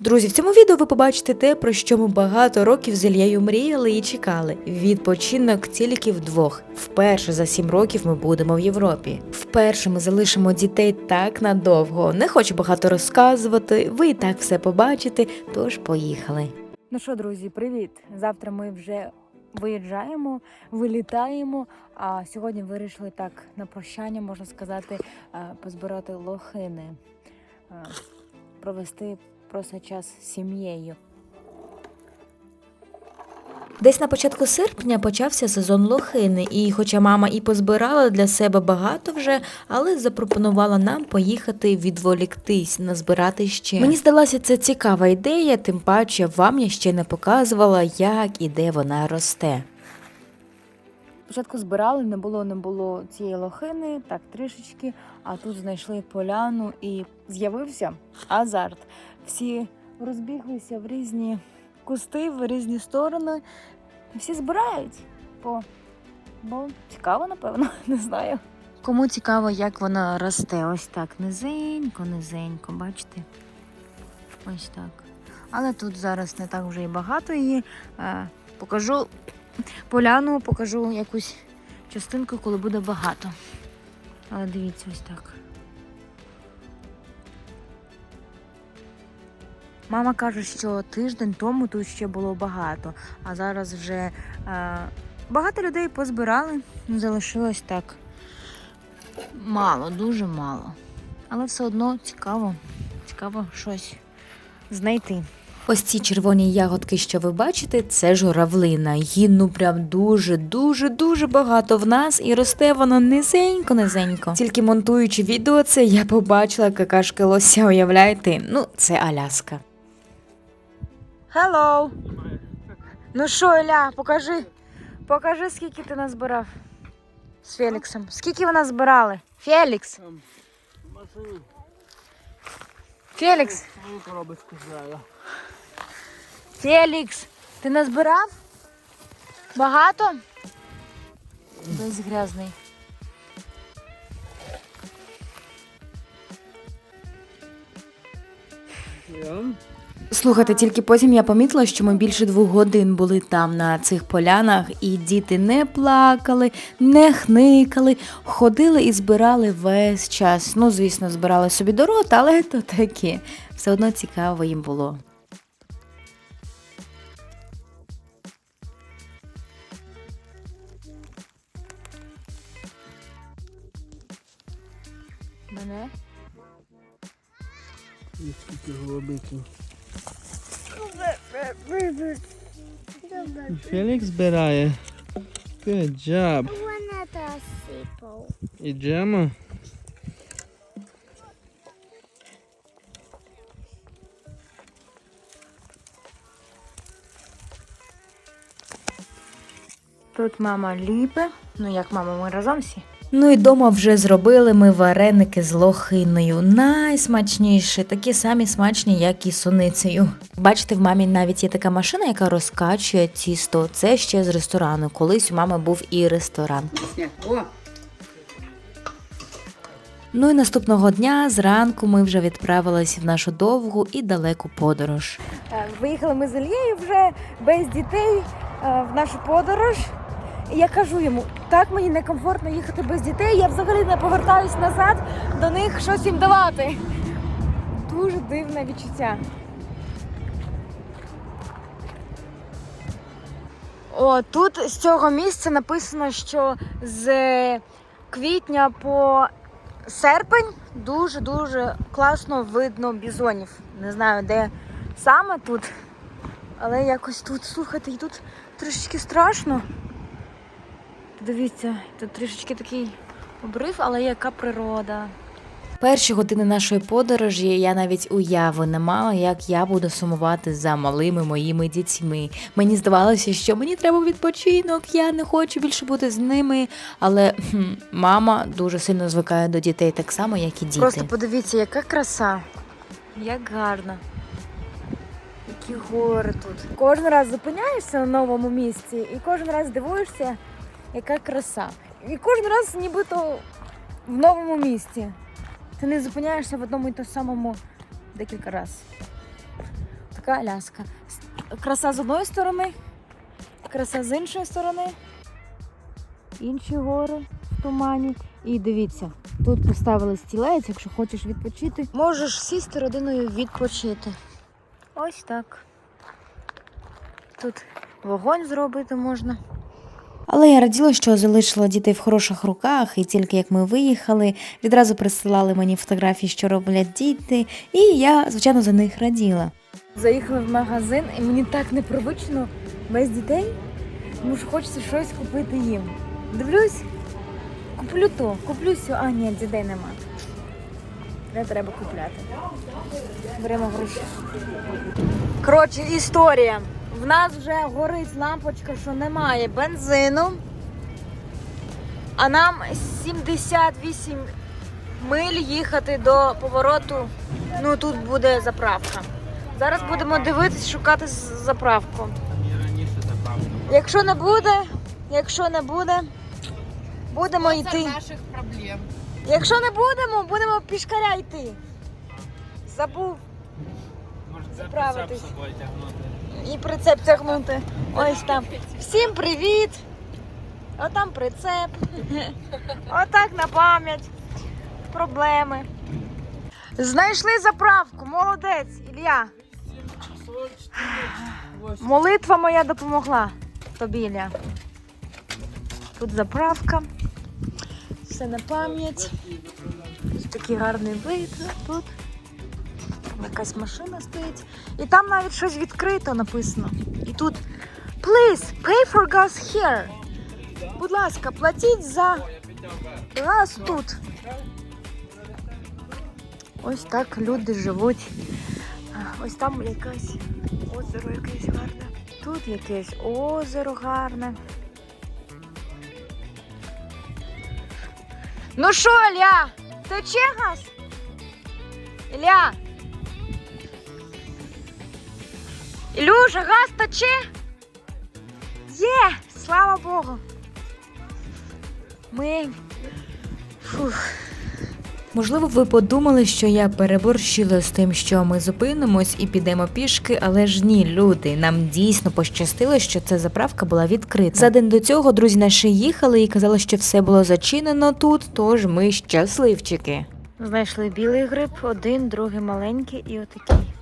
Друзі, в цьому відео ви побачите те, про що ми багато років з Ільєю мріяли і чекали. Відпочинок тільки вдвох. Вперше за сім років ми будемо в Європі. Вперше ми залишимо дітей так надовго. Не хочу багато розказувати. Ви і так все побачите. Тож поїхали. Ну що, друзі, привіт! Завтра ми вже виїжджаємо, вилітаємо. А сьогодні вирішили так на прощання, можна сказати, е, позбирати лохини, е, провести просто час з сім'єю. Десь на початку серпня почався сезон лохини, і хоча мама і позбирала для себе багато вже, але запропонувала нам поїхати відволіктись, назбирати ще. Мені здалася це цікава ідея, тим паче вам я ще не показувала, як і де вона росте. Спочатку збирали, не було, не було цієї лохини, так трішечки, а тут знайшли поляну і з'явився азарт. Всі розбіглися в різні кусти, в різні сторони. Всі збирають, бо, бо цікаво, напевно, не знаю. Кому цікаво, як вона росте, ось так низенько, низенько, бачите? Ось так. Але тут зараз не так вже і багато її. Е, покажу поляну, покажу якусь частинку, коли буде багато. Але дивіться ось так. Мама каже, що тиждень тому тут ще було багато, а зараз вже е, багато людей позбирали, залишилось так мало, дуже мало. Але все одно цікаво, цікаво щось знайти. Ось ці червоні ягодки, що ви бачите, це журавлина. Її ну прям дуже, дуже, дуже багато в нас, і росте вона низенько, низенько. Тільки монтуючи відео, це я побачила какашки лося, уявляєте? Ну, це Аляска. Hello! Ну що, Іля, покажи. Покажи, скільки ти назбирав з Феліксом. Скільки ви назбирали? Фелікс! Фелікс! Фелікс! Ти назбирав? Багато? Весь грязний. Слухайте, тільки потім я помітила, що ми більше двох годин були там на цих полянах, і діти не плакали, не хникали, ходили і збирали весь час. Ну, звісно, збирали собі до рота, але то таке. Все одно цікаво їм було. Мене? Скільки голубиків. Фелікс збирає. Good job. Вона та сипав. І Джема. Тут мама ліпе. Ну як мама, ми разом всі. Ну і дома вже зробили ми вареники з лохиною. Найсмачніші, такі самі смачні, як і суницею. Бачите, в мамі навіть є така машина, яка розкачує тісто. Це ще з ресторану. Колись у мами був і ресторан. Ну і наступного дня зранку ми вже відправилися в нашу довгу і далеку подорож. Виїхали ми з Ільєю вже без дітей в нашу подорож. Я кажу йому, так мені некомфортно їхати без дітей, я взагалі не повертаюсь назад до них щось їм давати. Дуже дивне відчуття. О, тут з цього місця написано, що з квітня по серпень дуже-дуже класно видно бізонів. Не знаю, де саме тут, але якось тут, слухайте, і тут трішечки страшно. Дивіться, тут трішечки такий обрив, але яка природа. Перші години нашої подорожі я навіть уяви не мала, як я буду сумувати за малими моїми дітьми. Мені здавалося, що мені треба відпочинок, я не хочу більше бути з ними. Але хм, мама дуже сильно звикає до дітей, так само, як і діти. Просто подивіться, яка краса, як гарно. Які гори тут. Кожен раз зупиняєшся на новому місці і кожен раз дивуєшся, яка краса. І кожен раз нібито в новому місці. Ти не зупиняєшся в одному і тому самому декілька разів. така Аляска. Краса з одної сторони, краса з іншої сторони. Інші гори в тумані. І дивіться, тут поставили стілець, якщо хочеш відпочити. Можеш сісти родиною відпочити. Ось так. Тут вогонь зробити можна. Але я раділа, що залишила дітей в хороших руках, і тільки як ми виїхали, відразу присилали мені фотографії, що роблять діти, і я, звичайно, за них раділа. Заїхали в магазин, і мені так непривично без дітей, тому що хочеться щось купити їм. Дивлюсь, куплю то, куплю сю. А, ні, дітей нема. Не треба купляти. Беремо гроші. Коротше, історія. В нас вже горить лампочка, що немає бензину. А нам 78 миль їхати до повороту. Ну тут буде заправка. Зараз будемо дивитись, шукати заправку. Якщо не буде, якщо не буде, будемо йти. наших проблем. Якщо не будемо, будемо пішкаря йти. Забув Може, Заправитись. собою тягнути. І прицеп тягнути. Ось там. Всім привіт! Отам прицеп. Отак на пам'ять. Проблеми. Знайшли заправку, молодець, Ілля. Молитва моя допомогла тобі, Ілля. Тут заправка. Все на пам'ять. Такий гарний вид тут. Якась машина стоїть. І там навіть щось відкрито написано. І тут Please pay for gas here. Будь ласка, платіть за газ тут. Ось так люди живуть. Ось там якесь озеро якесь гарне. Тут якесь озеро гарне. Ну що, Ілля, тече газ? Ілля? Ілюша, газ тече? Є, слава Богу. Ми. Фух. Можливо, ви подумали, що я переборщила з тим, що ми зупинимось і підемо пішки, але ж ні, люди. Нам дійсно пощастило, що ця заправка була відкрита. За день до цього друзі наші їхали і казали, що все було зачинено тут, тож ми щасливчики. Знайшли білий гриб, один, другий маленький і отакий.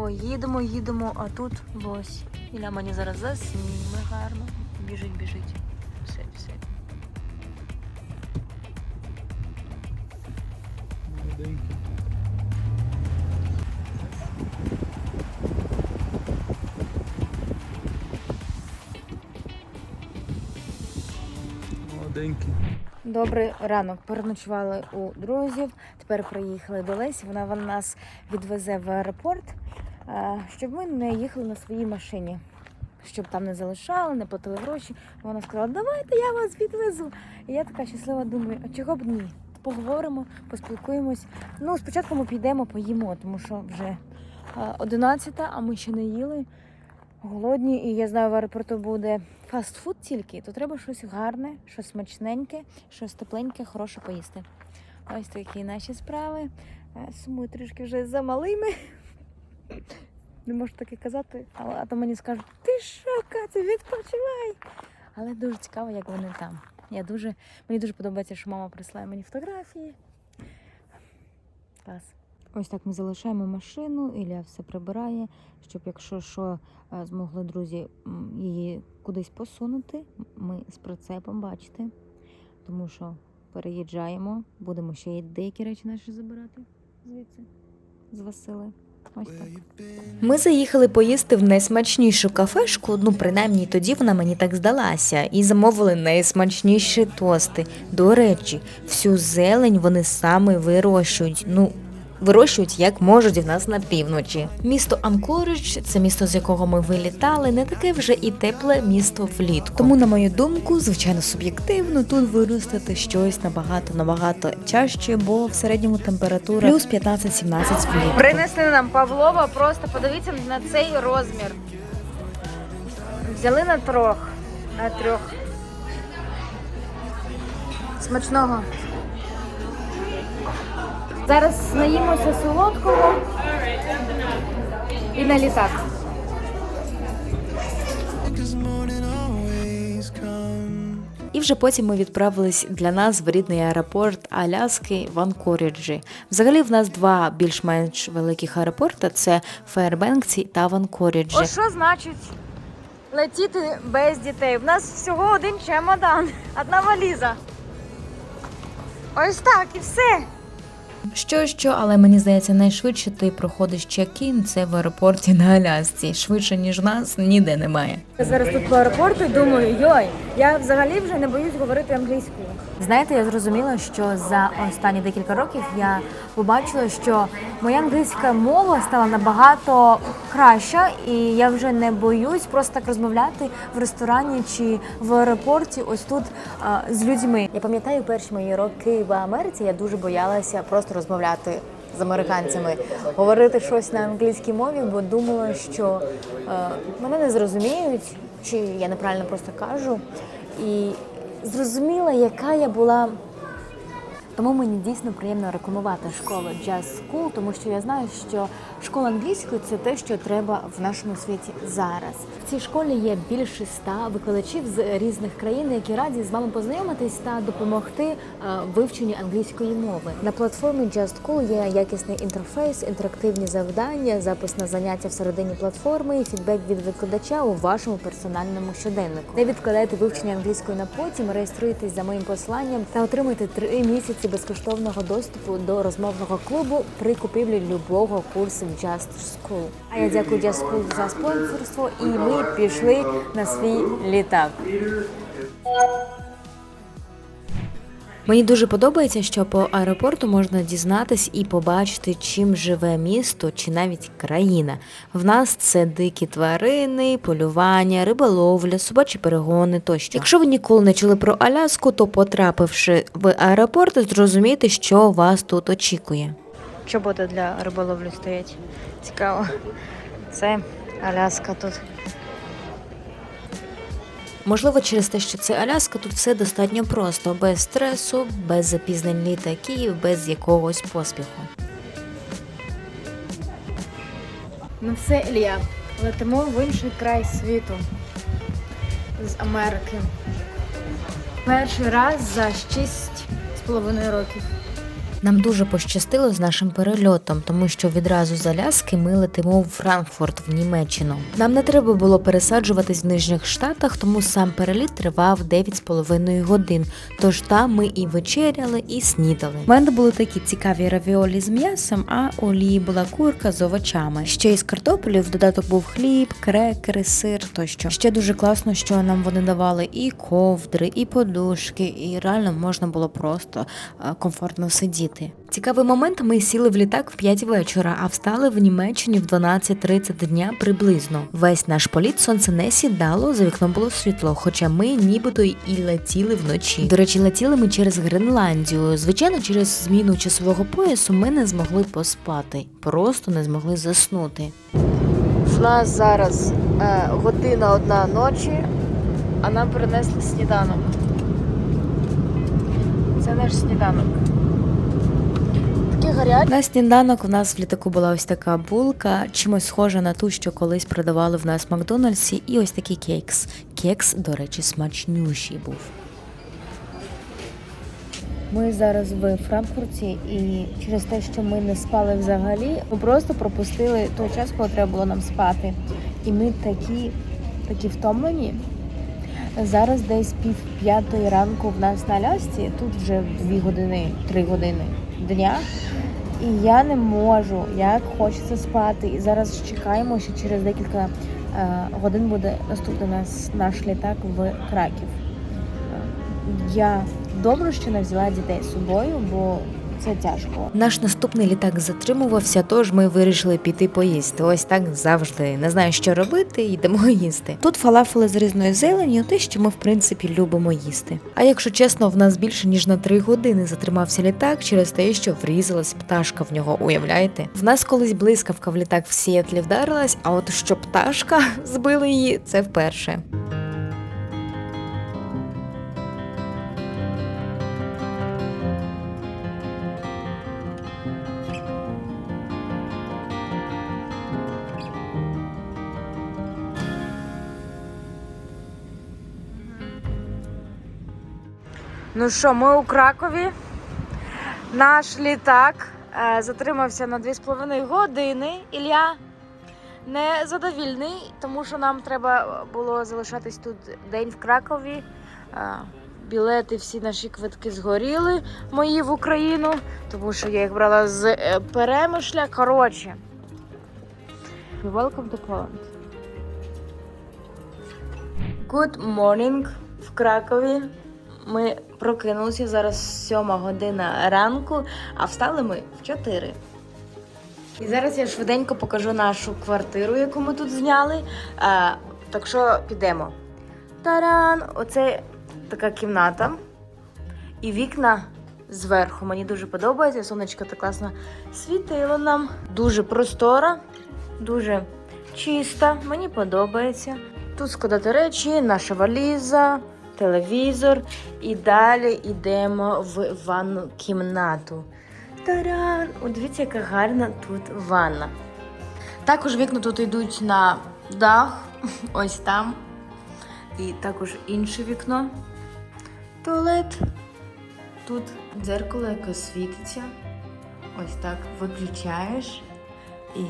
О, їдемо, їдемо, а тут лось. Іля мені зараз засніме гарно. Біжить, біжить. Все, все. Молоденький. Добрий ранок. Переночували у друзів. Тепер приїхали до Лесі. Вона вона нас відвезе в аеропорт, е, щоб ми не їхали на своїй машині. Щоб там не залишали, не платили гроші. Вона сказала, давайте я вас відвезу. І я така щаслива думаю, а чого б ні? Поговоримо, поспілкуємось. Ну, спочатку ми підемо, поїмо, тому що вже 11, а ми ще не їли. Голодні, і я знаю, в аеропорту буде фастфуд тільки, то треба щось гарне, щось смачненьке, щось тепленьке, хороше поїсти. Ось такі наші справи. Сумую трішки вже за малими. Не можу таке казати, але а то мені скажуть, ти що, Катя, відпочивай. Але дуже цікаво, як вони там. Я дуже, мені дуже подобається, що мама прислала мені фотографії. Клас. Ось так ми залишаємо машину, Ілля все прибирає, щоб якщо що е, змогли друзі її кудись посунути. Ми з прицепом, бачите. Тому що переїжджаємо, будемо ще й деякі речі наші забирати звідси, з Васили. Ми заїхали поїсти в найсмачнішу кафешку, ну принаймні тоді вона мені так здалася, і замовили найсмачніші тости. До речі, всю зелень вони саме вирощують. Ну. Вирощують як можуть в нас на півночі. Місто Анкоридж, це місто, з якого ми вилітали, не таке вже і тепле місто влітку. Тому, на мою думку, звичайно, суб'єктивно тут виростити щось набагато набагато чаще, бо в середньому температура плюс 15-17 влітку. Принесли нам Павлова, просто подивіться на цей розмір. Взяли на трьох. На трьох. Смачного. Зараз наїмося солодкого і на літак. І вже потім ми відправились для нас в рідний аеропорт Аляски в Анкоріджі. Взагалі в нас два більш-менш великих аеропорти: це Фейербенксі та Ванкоріджі. Що значить летіти без дітей? В нас всього один чемодан, одна валіза. Ось так і все. Що що, але мені здається, найшвидше ти проходиш чек-ін це в аеропорті на Алясці. Швидше ніж нас ніде немає. Я зараз тут по аеропорту думаю, йой, я взагалі вже не боюсь говорити англійською. Знаєте, я зрозуміла, що за останні декілька років я побачила, що моя англійська мова стала набагато краща, і я вже не боюсь просто так розмовляти в ресторані чи в аеропорті, ось тут а, з людьми. Я пам'ятаю перші мої роки в Америці. Я дуже боялася просто розмовляти з американцями, говорити щось на англійській мові, бо думала, що е, мене не зрозуміють, чи я неправильно просто кажу. І зрозуміла, яка я була. Тому мені дійсно приємно рекламувати школу Jazz School, тому що я знаю, що школа англійської це те, що треба в нашому світі зараз. В цій школі є більше ста викладачів з різних країн, які раді з вами познайомитись та допомогти е, вивченню англійської мови. На платформі Just School є якісний інтерфейс, інтерактивні завдання, запис на заняття всередині платформи і фідбек від викладача у вашому персональному щоденнику. Не відкладайте вивчення англійської на потім, реєструйтесь за моїм посиланням та отримайте три місяці безкоштовного доступу до розмовного клубу при купівлі любого курсу Just School. А я дякую Just School за спонсорство, і ми пішли на свій літак. Мені дуже подобається, що по аеропорту можна дізнатись і побачити, чим живе місто чи навіть країна. В нас це дикі тварини, полювання, риболовля, собачі перегони тощо. Якщо ви ніколи не чули про Аляску, то потрапивши в аеропорт, зрозумієте, що вас тут очікує. Чоботи для риболовлі стоять. Цікаво. Це Аляска тут. Можливо, через те, що це Аляска, тут все достатньо просто, без стресу, без запізнень літаків, без якогось поспіху. Ну все, Ілля, летимо в інший край світу з Америки. Перший раз за шість з половиною років. Нам дуже пощастило з нашим перельотом, тому що відразу з Аляски ми летимо в Франкфурт в Німеччину. Нам не треба було пересаджуватись в нижніх штатах, тому сам переліт тривав 9,5 годин. Тож там ми і вечеряли, і снідали. У мене були такі цікаві равіолі з м'ясом, а Олії була курка з овочами. Ще із картоплею в додаток був хліб, крекери, сир тощо. Ще дуже класно, що нам вони давали і ковдри, і подушки, і реально можна було просто е, комфортно сидіти. Цікавий момент. Ми сіли в літак в 5 вечора, а встали в Німеччині в 12.30 дня приблизно. Весь наш політ сонце не сідало, за вікном було світло, хоча ми нібито і летіли вночі. До речі, летіли ми через Гренландію. Звичайно, через зміну часового поясу ми не змогли поспати, просто не змогли заснути. В нас зараз е, година одна ночі, а нам принесли сніданок. Це наш сніданок. Такий. На сніданок у нас в літаку була ось така булка, чимось схожа на ту, що колись продавали в нас в Макдональдсі, і ось такий кекс. Кекс, до речі, смачнющий був. Ми зараз в Франкфурті, і через те, що ми не спали взагалі, ми просто пропустили той час, коли треба було нам спати. І ми такі, такі втомлені. Зараз десь пів п'ятої ранку в нас на Алясці, тут вже дві години, три години дня. І я не можу, як хочеться спати. І зараз чекаємо, що через декілька е, годин буде наступний нас наш літак в Краків. Я добре, що не взяла дітей з собою, бо це тяжко. Наш наступний літак затримувався, тож ми вирішили піти поїсти. Ось так завжди. Не знаю, що робити, йдемо їсти. Тут фалафели з різною зеленню, те, що ми в принципі любимо їсти. А якщо чесно, в нас більше ніж на три години затримався літак через те, що врізалась пташка в нього. Уявляєте? В нас колись блискавка в літак в Сіетлі вдарилась, а от що пташка збила її, це вперше. Ну що, ми у Кракові. Наш літак е, затримався на 2,5 години. Ілля не задовільний, тому що нам треба було залишатись тут день в Кракові. Е, білети, всі наші квитки згоріли, мої в Україну, тому що я їх брала з е, перемишля. Коротше. Welcome to Poland. Good morning в Кракові. Ми прокинулися зараз 7 година ранку, а встали ми в 4. І зараз я швиденько покажу нашу квартиру, яку ми тут зняли. А, так що підемо. Таран! Оце така кімната. І вікна зверху. Мені дуже подобається. Сонечко так класно світило нам. Дуже простора, дуже чиста. Мені подобається. Тут складати речі, наша валіза, телевізор. І далі йдемо в ванну кімнату. Таран! О, дивіться, яка гарна тут ванна. Також вікна тут йдуть на дах, ось там. І також інше вікно. Туалет. Тут дзеркало, яке світиться. Ось так виключаєш і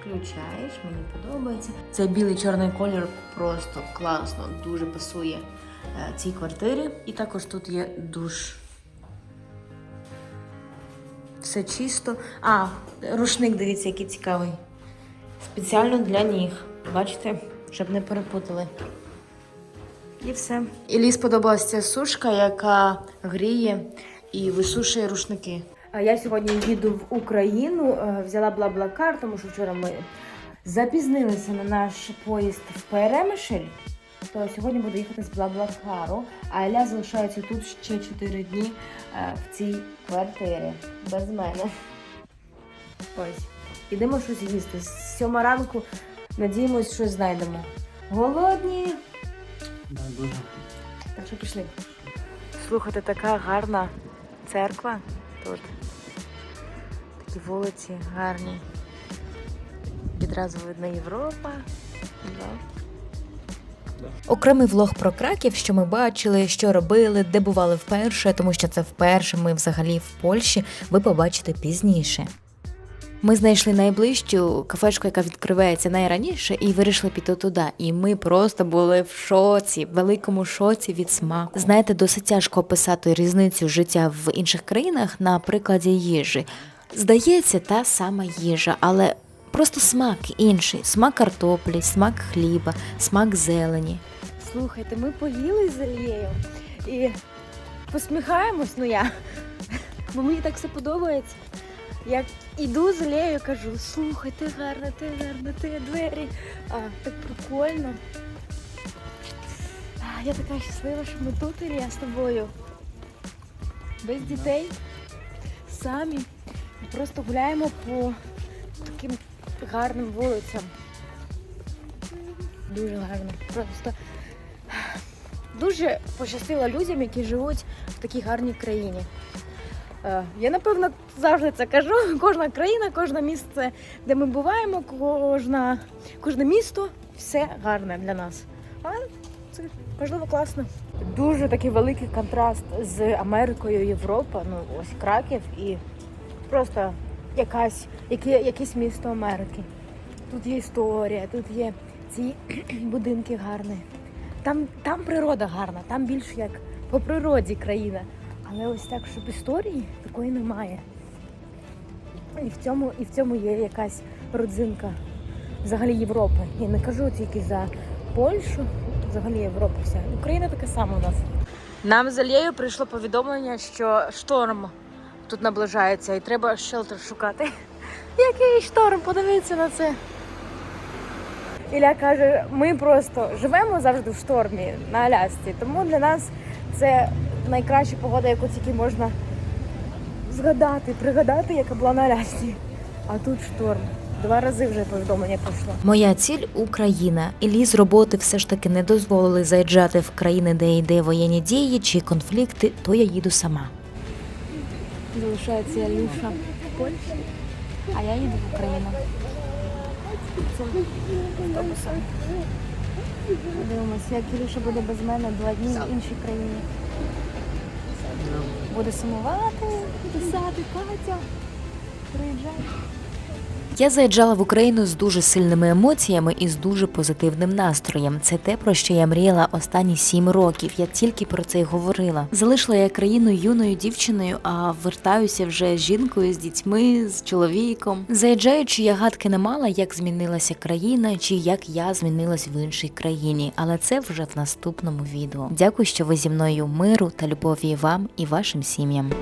включаєш. Мені подобається. Цей білий чорний колір просто класно, дуже пасує цій квартирі. І також тут є душ. Все чисто. А, рушник, дивіться, який цікавий. Спеціально для ніг. Бачите, щоб не перепутали. І все. Ілі сподобалася ця сушка, яка гріє і висушує рушники. Я сьогодні їду в Україну, е, взяла Блаблакар, тому що вчора ми запізнилися на наш поїзд в Перемишль. То сьогодні буду їхати з Блаблакару, а Ілля залишається тут ще 4 дні е, в цій квартирі без мене. Ось. Ідемо щось їсти. З сьома ранку надіємось, щось знайдемо. Голодні. Да, дуже. Так що пішли. Слухайте, така гарна церква тут. Такі вулиці гарні. Відразу видно Європа. Да. Окремий влог про краків, що ми бачили, що робили, де бували вперше, тому що це вперше ми взагалі в Польщі, ви побачите пізніше. Ми знайшли найближчу кафешку, яка відкривається найраніше, і вирішили піти туди. І ми просто були в шоці, в великому шоці від смаку. Знаєте, досить тяжко описати різницю життя в інших країнах на прикладі їжі. Здається, та сама їжа, але просто смак інший: смак картоплі, смак хліба, смак зелені. Слухайте, ми поїли з Ілією і посміхаємось, ну я. Бо мені так все подобається. Як іду з Ілією, кажу, слухай, ти гарна, ти гарна, ти двері. А, так прикольно. А, я така щаслива, що ми тут, Ілля, з тобою. Без дітей. Самі. І Просто гуляємо по таким гарним вулицям. Дуже гарно. Просто дуже пощастило людям, які живуть в такій гарній країні. Е, Я напевно завжди це кажу. Кожна країна, кожне місце, де ми буваємо, кожна, кожне місто все гарне для нас. Але це можливо класно. Дуже такий великий контраст з Америкою, Європа. Ну ось Краків і просто якась, яке, якесь місто Америки. Тут є історія, тут є ці будинки гарні. Там, там природа гарна, там більш як по природі країна. Але ось так, щоб історії такої немає. І в цьому, і в цьому є якась родзинка взагалі Європи. Я не кажу тільки за Польщу, взагалі Європа вся. Україна така сама у нас. Нам з Алією прийшло повідомлення, що шторм тут наближається і треба шелтер шукати. Який шторм? Подивіться на це. Ілля каже, ми просто живемо завжди в штормі на Алясці, тому для нас це найкраща погода, яку тільки можна згадати, пригадати, яка була на Алясці. А тут шторм. Два рази вже повідомлення прийшло. Моя ціль Україна. Іллі з роботи все ж таки не дозволили заїжджати в країни, де йде воєнні дії чи конфлікти, то я їду сама. Залишається Ілюша в Польщі, а я їду в Україну. Автобусом. Подивимось, як Ілюша буде без мене два дні в іншій країні. буде сумувати, писати, Катя. Приїжджай. Я заїжджала в Україну з дуже сильними емоціями і з дуже позитивним настроєм. Це те, про що я мріяла останні сім років. Я тільки про це й говорила. Залишила я країну юною дівчиною, а вертаюся вже з жінкою, з дітьми, з чоловіком. Заїжджаючи, я гадки не мала, як змінилася країна, чи як я змінилась в іншій країні. Але це вже в наступному відео. Дякую, що ви зі мною миру та любові вам і вашим сім'ям.